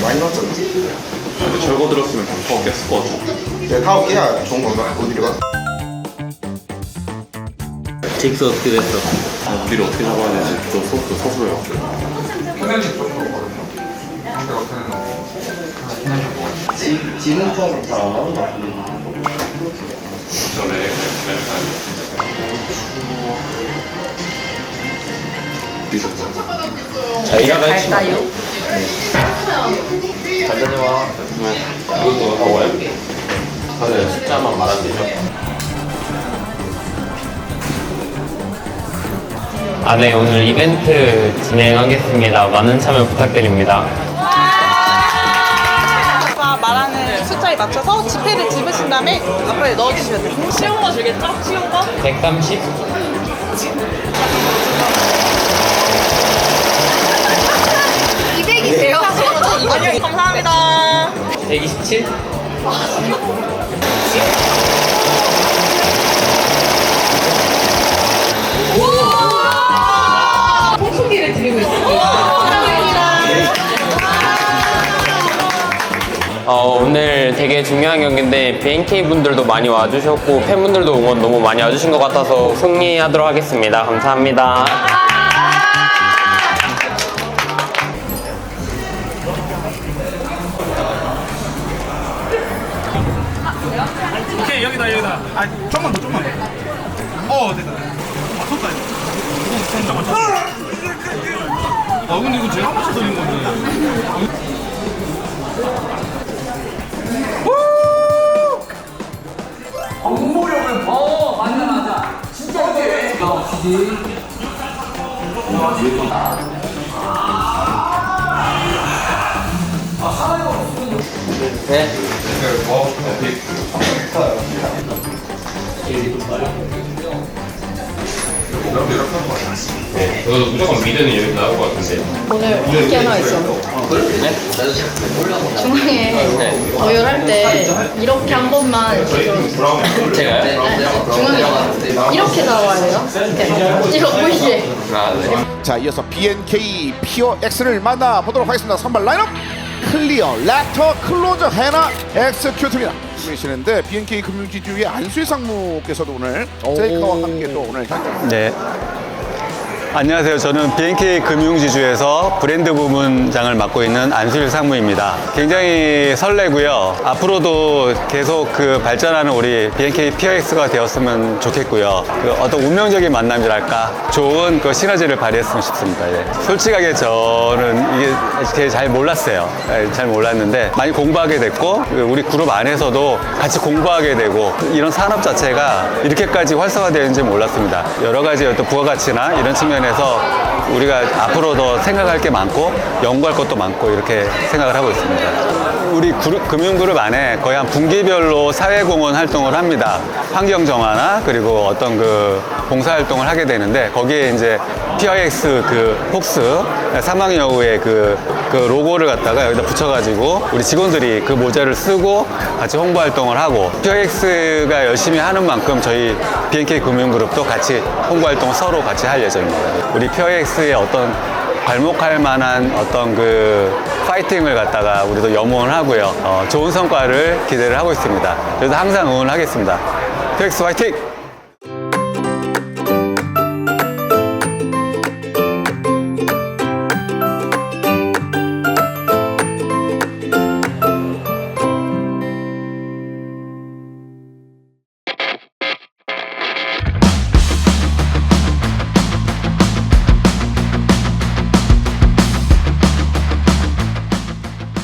많이 넣었잖아. 절거 들었으면 더 깼을 것 같아. 내가 타고 깨야 좋은 건가? 어디로 가? 잭스 어떻게 됐어? 어디를 어떻게 잡아야 되지? 또 소스 서술해요. 지금 좀 잘안 나온 것 같은데. 전에 저희가 갈까요? 먹어요? 다들 숫자만 말하면 되죠? 아, 네, 오늘 이벤트 진행하겠습니다. 많은 참여 부탁드립니다. 아까 말하는 숫자에 맞춰서 지폐를 집으신 다음에 앞에 넣어주시면 돼요. 쉬운 거 주겠죠? 쉬운 거? 130? 아니요, 감사합니다. 127? 어, 오늘 되게 중요한 경기인데 BNK 분들도 많이 와주셨고 팬분들도 응원 너무 많이 와주신 것 같아서 승리하도록 하겠습니다. 감사합니다. 오케이 여기다 여기다. 아 좀만 더 좀만 더 어 됐다. 아 쳤다 이거. 잠깐만 아 근데 이거 제가 맞춰 드린 건데 저도 무조건 미드는 여기 나올 것 같은데. 오늘 국기 하나 있어. 중앙에 어열할 때 이렇게 한 번만 계속 제가요? 중앙에 이렇게 나와야 돼요. 이렇게 네. 자 이어서 BNK 피어 X를 만나보도록 하겠습니다 선발 라인업 클리어 렉터 클로저 해나 엑스큐트입니다 계시는데 BNK 금융지주의 안수희 상무께서도 오늘 셀카와 함께 또 오늘 현장 네. 안녕하세요. 저는 BNK 금융지주에서 브랜드 부문장을 맡고 있는 안수일 상무입니다. 굉장히 설레고요. 앞으로도 계속 그 발전하는 우리 BNK POX가 되었으면 좋겠고요. 그 어떤 운명적인 만남이랄까 좋은 그 시너지를 발휘했으면 싶습니다. 예. 솔직하게 저는 이게 이렇게 잘 몰랐어요. 예, 잘 몰랐는데 많이 공부하게 됐고 그 우리 그룹 안에서도 같이 공부하게 되고 이런 산업 자체가 이렇게까지 활성화되는지 몰랐습니다. 여러 가지 어떤 부가가치나 이런 측면 에서 우리가 앞으로 더 생각할 게 많고 연구할 것도 많고 이렇게 생각을 하고 있습니다. 우리 그룹, 금융그룹 안에 거의 한 분기별로 사회공헌 활동을 합니다. 환경 정화나 그리고 어떤 그 봉사활동을 하게 되는데 거기에 이제 PIX 그 폭스 사망여우의 그, 그 로고를 갖다가 여기다 붙여가지고 우리 직원들이 그 모자를 쓰고 같이 홍보 활동을 하고 PIX가 열심히 하는 만큼 저희 BNK 금융그룹도 같이 홍보 활동 서로 같이 할 예정입니다. 우리 PIX의 어떤 발목할 만한 어떤 그 파이팅을 갖다가 우리도 염원을 하고요. 어, 좋은 성과를 기대를 하고 있습니다. 그래서 항상 응원을 하겠습니다. PX 화이팅!